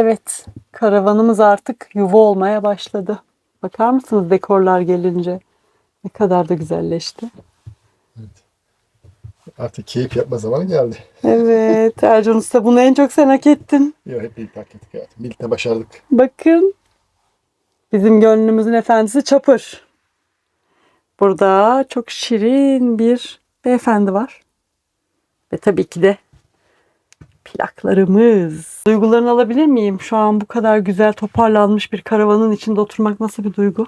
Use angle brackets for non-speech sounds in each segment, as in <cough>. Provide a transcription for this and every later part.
Evet, karavanımız artık yuva olmaya başladı. Bakar mısınız dekorlar gelince? Ne kadar da güzelleşti. Artık keyif yapma zamanı geldi. Evet, Ercan Usta bunu en çok sen hak ettin. Yok hep birlikte hak ettik hayatım. Birlikte başardık. Bakın. Bizim gönlümüzün efendisi Çapır. Burada çok şirin bir beyefendi var. Ve tabii ki de plaklarımız. Duygularını alabilir miyim? Şu an bu kadar güzel toparlanmış bir karavanın içinde oturmak nasıl bir duygu?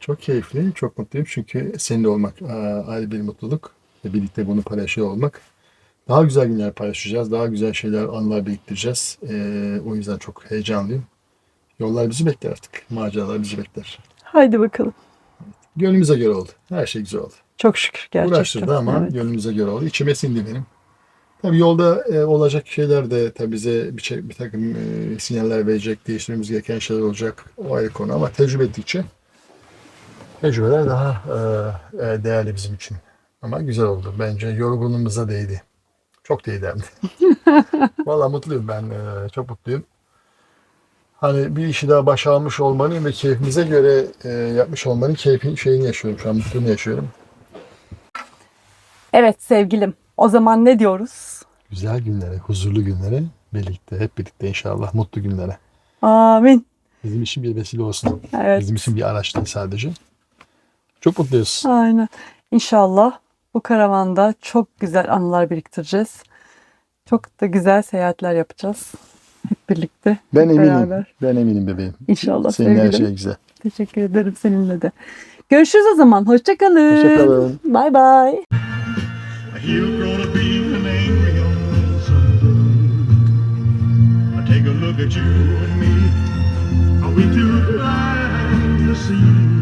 Çok keyifli, çok mutluyum. Çünkü seninle olmak aa, ayrı bir mutluluk. Ve birlikte bunu paylaşıyor olmak. Daha güzel günler paylaşacağız. Daha güzel şeyler, anılar biriktireceğiz. Ee, o yüzden çok heyecanlıyım. Yollar bizi bekler artık. Maceralar bizi bekler. Haydi bakalım. Gönlümüze göre oldu. Her şey güzel oldu. Çok şükür gerçekten. Uğraştırdı ama Evet. gönlümüze göre oldu. İçime sindi benim. Tabii yolda e, olacak şeyler de tabii bize bir, şey, bir takım e, sinyaller verecek, değiştirmemiz gereken şeyler olacak. O ayrı konu ama tecrübe ettikçe tecrübeler daha e, e, değerli bizim için. Ama güzel oldu. Bence yorgunluğumuza değdi. Çok değdi hem de. <laughs> Valla mutluyum ben. e, çok mutluyum. Hani bir işi daha başarmış olmanın ve keyfimize göre e, yapmış olmanın keyfini, şeyini yaşıyorum şu an. Mutluluğunu yaşıyorum. Evet sevgilim. O zaman ne diyoruz? Güzel günlere, huzurlu günlere, birlikte, hep birlikte inşallah mutlu günlere. Amin. Bizim için bir vesile olsun. Evet. Bizim için bir araç değil sadece. Çok mutluyuz. Aynen. İnşallah bu karavanda çok güzel anılar biriktireceğiz. Çok da güzel seyahatler yapacağız. Hep birlikte. Ben hep eminim. Beraber. Ben eminim bebeğim. İnşallah Senin her sevgilim. şey güzel. Teşekkür ederim seninle de. Görüşürüz o zaman. Hoşçakalın. Hoşçakalın. Bay bay. He's gonna be an angry old man someday. I take a look at you and me. Are we too blind to see?